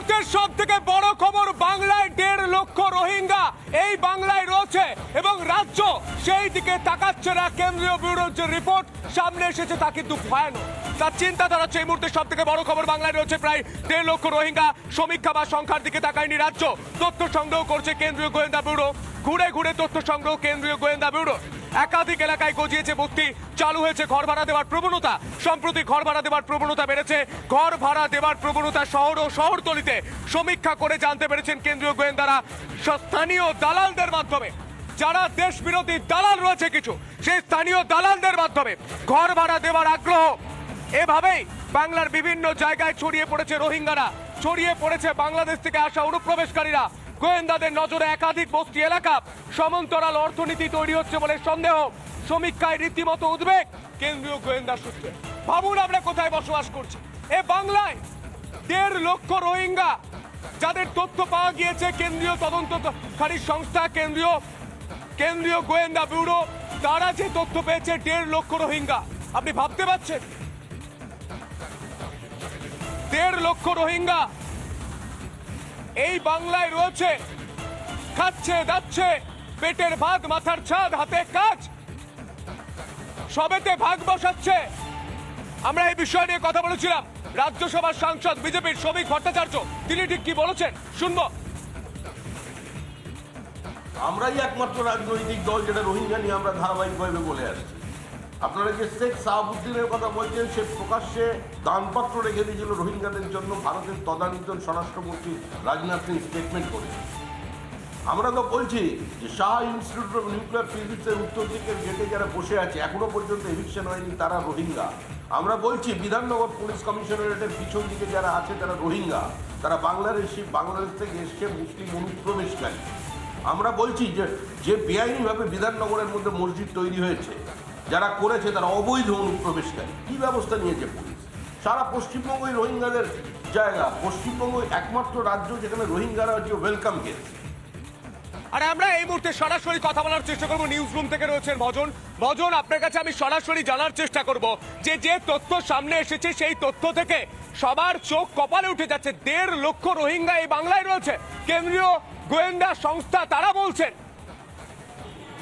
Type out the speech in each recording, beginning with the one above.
মুহূর্তের সব থেকে বড় খবর বাংলায় দেড় লক্ষ রোহিঙ্গা এই বাংলায় রয়েছে এবং রাজ্য সেই দিকে তাকাচ্ছে না। কেন্দ্রীয় ব্যুরোর যে রিপোর্ট, সামনে এসেছে তা কিন্তু ভয়ানক। তার চিন্তা দাঁড়াচ্ছে এই মুহূর্তে সব থেকে বড় খবর বাংলায় রয়েছে প্রায় দেড় লক্ষ রোহিঙ্গা। সমীক্ষা বা সংখ্যার দিকে তাকায়নি রাজ্য। তথ্য সংগ্রহ করছে কেন্দ্রীয় গোয়েন্দা ব্যুরো। ঘুরে ঘুরে তথ্য সংগ্রহ কেন্দ্রীয় গোয়েন্দা ব্যুরো একাধিক এলাকায় গজিয়েছে ভর্তি চালু হয়েছে ঘর ভাড়া দেওয়ার প্রবণতা। সম্প্রতি ঘর ভাড়া দেওয়ার প্রবণতা বেড়েছে। ঘর ভাড়া দেওয়ার প্রবণতা শহর ও শহরতলিতে। সমীক্ষা করে জানতে পেরেছেন কেন্দ্রীয় গোয়েন্দারা স্থানীয় দালালদের মাধ্যমে। যারা দেশ বিরোধী দালাল রয়েছে কিছু, সেই স্থানীয় দালালদের মাধ্যমে ঘর ভাড়া দেওয়ার আগ্রহ। এভাবেই বাংলার বিভিন্ন জায়গায় ছড়িয়ে পড়েছে রোহিঙ্গারা। ছড়িয়ে পড়েছে বাংলাদেশ থেকে আসা অনুপ্রবেশকারীরা। গোয়েন্দাদের নজরে একাধিক বস্তি এলাকা। সমান্তরাল অর্থনীতি তৈরি হচ্ছে বলে সন্দেহ। সমীক্ষায় রীতিমতো উদ্বেগ। কেন্দ্রীয় গোয়েন্দা সূত্রে। ভাবুন আমরা কোথায় বসবাস করছি। এ বাংলায় দেড় লক্ষ রোহিঙ্গা, যাদের তথ্য পাওয়া গিয়েছে কেন্দ্রীয় তদন্তকারী সংস্থা, কেন্দ্রীয় কেন্দ্রীয় গোয়েন্দা ব্যুরো, তারা যে তথ্য পেয়েছে, দেড় লক্ষ রোহিঙ্গা। আপনি ভাবতে পারছেন? দেড় লক্ষ রোহিঙ্গা এই বাংলায় রয়েছে। খাচ্ছে, দাচ্ছে, পেটের ভাত, মাথার ছাদ, হাতে কাজ। সবেতে ভাগ বসাচ্ছে। আমরা এই বিষয় নিয়ে কথা বলেছিলাম। রাজ্যসভার সাংসদ, বিজেপির শ্রমিক ভট্টাচার্য, তিনি ঠিক কি বলেছেন? শুনব। আমরাই একমাত্র রাজনৈতিক দল, যেটা রোহিঙ্গা নিয়ে আমরা ধারাবাহিকভাবে বলে আসছি। আপনারা যে শেখ সাহাবুদ্দিনের কথা বলছেন, সে প্রকাশ্যে দানপত্র রেখে দিয়েছিল রোহিঙ্গাদের জন্য ভারতের তদানীত স্বরাষ্ট্রমন্ত্রী রাজনাথ সিং স্টেটমেন্ট করেছে আমরা তো বলছি যে শাহ ইনস্টিটিউট অফ নিউক্লিয়ার ফিজিক্সের উত্তর দিকের গেটে যারা বসে আছে, এখনও পর্যন্ত এভিকশন হয়নি, তারা রোহিঙ্গা। আমরা বলছি বিধাননগর পুলিশ কমিশনারেটের পিছন দিকে যারা আছে, তারা রোহিঙ্গা। তারা বাংলাদেশি, বাংলাদেশ থেকে এসছে মুসলিম অনুপ্রবেশকারী। আমরা বলছি যে যে বেআইনিভাবে বিধাননগরের মধ্যে মসজিদ তৈরি হয়েছে যারা করেছে তারা অবৈধ অনুপ্রবেশকারী। কি ব্যবস্থা নিয়েছে পুলিশ? সারা পশ্চিমবঙ্গই রোহিঙ্গাদের জায়গা। পশ্চিমবঙ্গ একমাত্র রাজ্য যেখানে রোহিঙ্গারা হচ্ছে ওয়েলকাম গেস্ট আর আমরা এই মুহূর্তে সরাসরি কথা বলার চেষ্টা করব। নিউজ রুম থেকে রয়েছেন ভজন ভজন আপনার কাছে আমি সরাসরি জানার চেষ্টা করব যে যে তথ্য সামনে এসেছে সেই তথ্য থেকে সবার চোখ কপালে উঠে যাচ্ছে। দেড় লক্ষ রোহিঙ্গা এই বাংলায় রয়েছে। কেন্দ্রীয় গোয়েন্দা সংস্থা তারা বলছেন।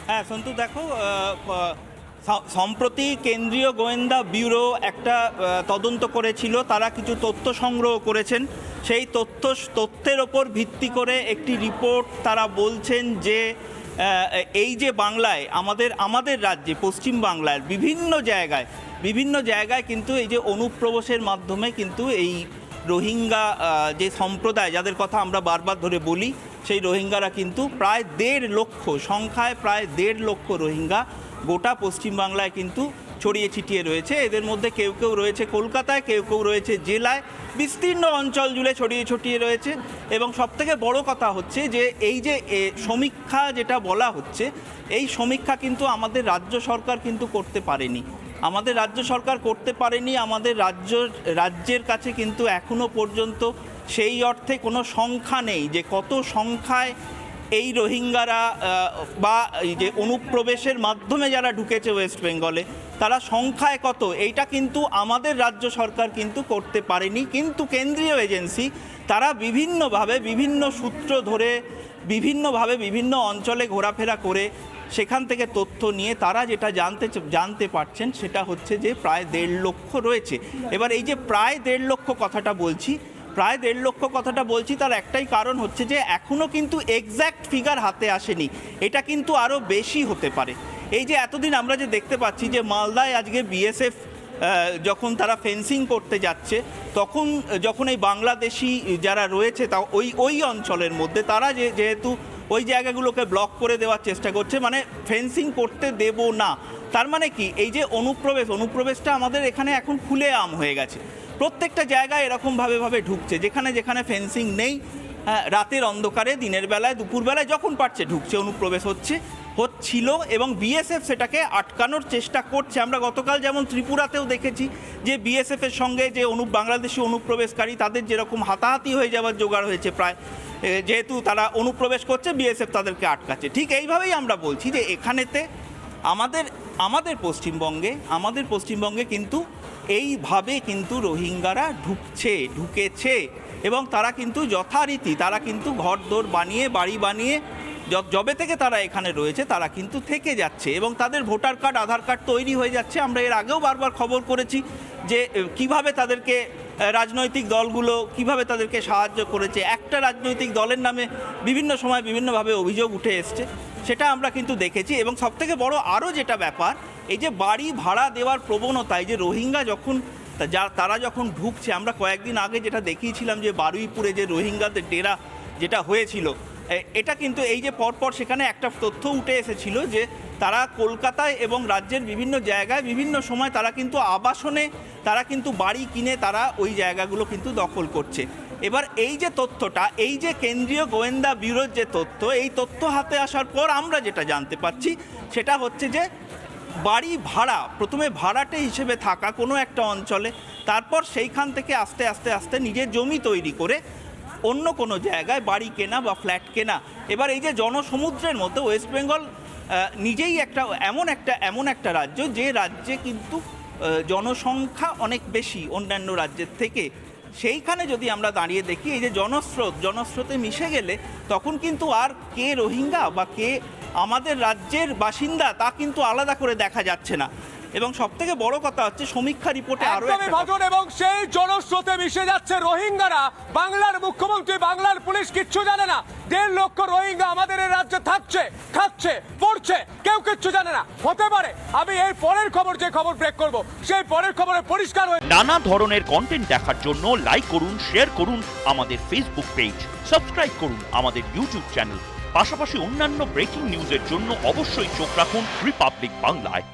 হ্যাঁ সন্তু দেখো সম্প্রতি কেন্দ্রীয় গোয়েন্দা ব্যুরো একটা তদন্ত করেছিল। তারা কিছু তথ্য সংগ্রহ করেছেন। সেই তথ্য, তথ্যের ওপর ভিত্তি করে একটি রিপোর্ট তারা বলছেন যে এই যে বাংলায়, আমাদের আমাদের রাজ্যে, পশ্চিম বাংলার বিভিন্ন জায়গায় বিভিন্ন জায়গায় কিন্তু এই যে অনুপ্রবেশের মাধ্যমে কিন্তু এই রোহিঙ্গা যে সম্প্রদায়, যাদের কথা আমরা বারবার ধরে বলি সেই রোহিঙ্গারা কিন্তু প্রায় দেড় লক্ষ, সংখ্যায় প্রায় দেড় লক্ষ রোহিঙ্গা গোটা পশ্চিমবাংলায় কিন্তু ছড়িয়ে ছিটিয়ে রয়েছে। এদের মধ্যে কেউ কেউ রয়েছে কলকাতায়, কেউ কেউ রয়েছে জেলায়। বিস্তীর্ণ অঞ্চল জুড়ে ছড়িয়ে ছড়িয়ে রয়েছে এবং সবথেকে বড় কথা হচ্ছে যে এই যে সমীক্ষা যেটা বলা হচ্ছে, এই সমীক্ষা কিন্তু আমাদের রাজ্য সরকার কিন্তু করতে পারেনি। আমাদের রাজ্য সরকার করতে পারেনি, আমাদের রাজ্য, রাজ্যের কাছে কিন্তু এখনও পর্যন্ত সেই অর্থে কোনো সংখ্যা নেই যে কত সংখ্যায় এই রোহিঙ্গারা বা এই যে অনুপ্রবেশের মাধ্যমে যারা ঢুকেছে ওয়েস্ট বেঙ্গলে, তারা সংখ্যায় কত? এইটা কিন্তু আমাদের রাজ্য সরকার কিন্তু করতে পারেনি। কিন্তু কেন্দ্রীয় এজেন্সি, তারা বিভিন্নভাবে বিভিন্ন সূত্র ধরে বিভিন্নভাবে বিভিন্ন অঞ্চলে ঘোরাফেরা করে সেখান থেকে তথ্য নিয়ে তারা যেটা জানতে জানতে পারছেন সেটা হচ্ছে যে প্রায় দেড় লক্ষ রয়েছে। এবার এই যে প্রায় দেড় লক্ষ কথাটা বলছি, প্রায় দেড় লক্ষ কথাটা বলছি তার একটাই কারণ হচ্ছে যে এখনও কিন্তু এক্স্যাক্ট ফিগার হাতে আসেনি। এটা কিন্তু আরও বেশি হতে পারে। এই যে এতদিন আমরা যে দেখতে পাচ্ছি যে মালদায় আজকে বিএসএফ যখন তারা ফেন্সিং করতে যাচ্ছে, তখন যখন এই বাংলাদেশি যারা রয়েছে তা ওই ওই অঞ্চলের মধ্যে, তারা যে, যেহেতু ওই জায়গাগুলোকে ব্লক করে দেওয়ার চেষ্টা করছে মানে ফেন্সিং করতে দেব না। তার মানে কি? এই যে অনুপ্রবেশ, অনুপ্রবেশটা আমাদের এখানে এখন খুলে আম হয়ে গেছে। প্রত্যেকটা জায়গায় এরকমভাবে, ভাবে ঢুকছে, যেখানে যেখানে ফেন্সিং নেই রাতের অন্ধকারে, দিনের বেলায়, দুপুরবেলায় যখন পারছে ঢুকছে, অনুপ্রবেশ হচ্ছে হচ্ছিল এবং বিএসএফ সেটাকে আটকানোর চেষ্টা করছে। আমরা গতকাল যেমন ত্রিপুরাতেও দেখেছি যে বিএসএফের সঙ্গে যে অনু বাংলাদেশি অনুপ্রবেশকারী, তাদের যেরকম হাতাহাতি হয়ে যাওয়ার জোগাড় হয়েছে প্রায় যেহেতু তারা অনুপ্রবেশ করছে বিএসএফ তাদেরকে আটকাচ্ছে। ঠিক এইভাবেই আমরা বলছি যে এখানেতে আমাদের আমাদের পশ্চিমবঙ্গে আমাদের পশ্চিমবঙ্গে কিন্তু এইভাবে কিন্তু রোহিঙ্গারা ঢুকছে, ঢুকেছে এবং তারা কিন্তু যথারীতি, তারা কিন্তু ঘর দোর বানিয়ে, বাড়ি বানিয়ে যবে থেকে তারা এখানে রয়েছে, তারা কিন্তু থেকে যাচ্ছে এবং তাদের ভোটার কার্ড, আধার কার্ড তৈরি হয়ে যাচ্ছে। আমরা এর আগেও বারবার খবর করেছি যে কীভাবে তাদেরকে রাজনৈতিক দলগুলো কীভাবে তাদেরকে সাহায্য করেছে। একটা রাজনৈতিক দলের নামে বিভিন্ন সময় বিভিন্নভাবে অভিযোগ উঠে এসছে, সেটা আমরা কিন্তু দেখেছি। এবং সবথেকে বড় আরও যেটা ব্যাপার, এই যে বাড়ি ভাড়া দেওয়ার প্রবণতা, এই যে রোহিঙ্গা যখন যা, তারা যখন ঢুকছে, আমরা কয়েকদিন আগে যেটা দেখিয়েছিলাম যে, বারুইপুরে যে রোহিঙ্গাদের ডেরা যেটা হয়েছিল এটা কিন্তু এই যে পরপর সেখানে একটা তথ্য উঠে এসেছিল যে তারা কলকাতায় এবং রাজ্যের বিভিন্ন জায়গায় বিভিন্ন সময় তারা কিন্তু আবাসনে, তারা কিন্তু বাড়ি কিনে তারা ওই জায়গাগুলো কিন্তু দখল করছে। এবার এই যে তথ্যটা, এই যে কেন্দ্রীয় গোয়েন্দা ব্যুরোর যে তথ্য, এই তথ্য হাতে আসার পর আমরা যেটা জানতে পাচ্ছি সেটা হচ্ছে যে বাড়ি ভাড়া, প্রথমে ভাড়াটে হিসেবে থাকা কোনো একটা অঞ্চলে, তারপর সেইখান থেকে আস্তে আস্তে আস্তে নিজের জমি তৈরি করে অন্য কোনো জায়গায় বাড়ি কেনা বা ফ্ল্যাট কেনা। এবার এই যে জনসমুদ্রের মধ্যে ওয়েস্ট বেঙ্গল নিজেই একটা এমন একটা এমন একটা রাজ্য যে রাজ্যে কিন্তু জনসংখ্যা অনেক বেশি অন্যান্য রাজ্যের থেকে। সেইখানে যদি আমরা দাঁড়িয়ে দেখি, এই যে জনস্রোত, জনস্রোতে মিশে গেলে তখন কিন্তু আর কে রোহিঙ্গা বা কে আমাদের রাজ্যের বাসিন্দা তা কিন্তু আলাদা করে দেখা যাচ্ছে না। এবং সব থেকে বড় কথা হচ্ছে সমীক্ষা রিপোর্টে একটা ভজন এবং সেই জনস্রোতে মিশে যাচ্ছে রোহিঙ্গারা। বাংলার মুখ্যমন্ত্রী বাংলার পুলিশ কিচ্ছু জানে না। দেড় লক্ষ রোহিঙ্গা আমাদের এই রাজ্যে থাকছে খাচ্ছে পড়ছে কেউ কিচ্ছু জানে না। হতে পারে আমি এই পরের খবর যে খবর ব্রেক করব সেই পরের খবরে পরিষ্কার হয়ে নানা ধরনের কন্টেন্ট দেখার জন্য লাইক করুন শেয়ার করুন আমাদের ফেসবুক পেজ সাবস্ক্রাইব করুন আমাদের ইউটিউব চ্যানেল পাশাপাশি অন্যান্য ব্রেকিং নিউজের জন্য অবশ্যই চোখ রাখুন রিপাবলিক বাংলায়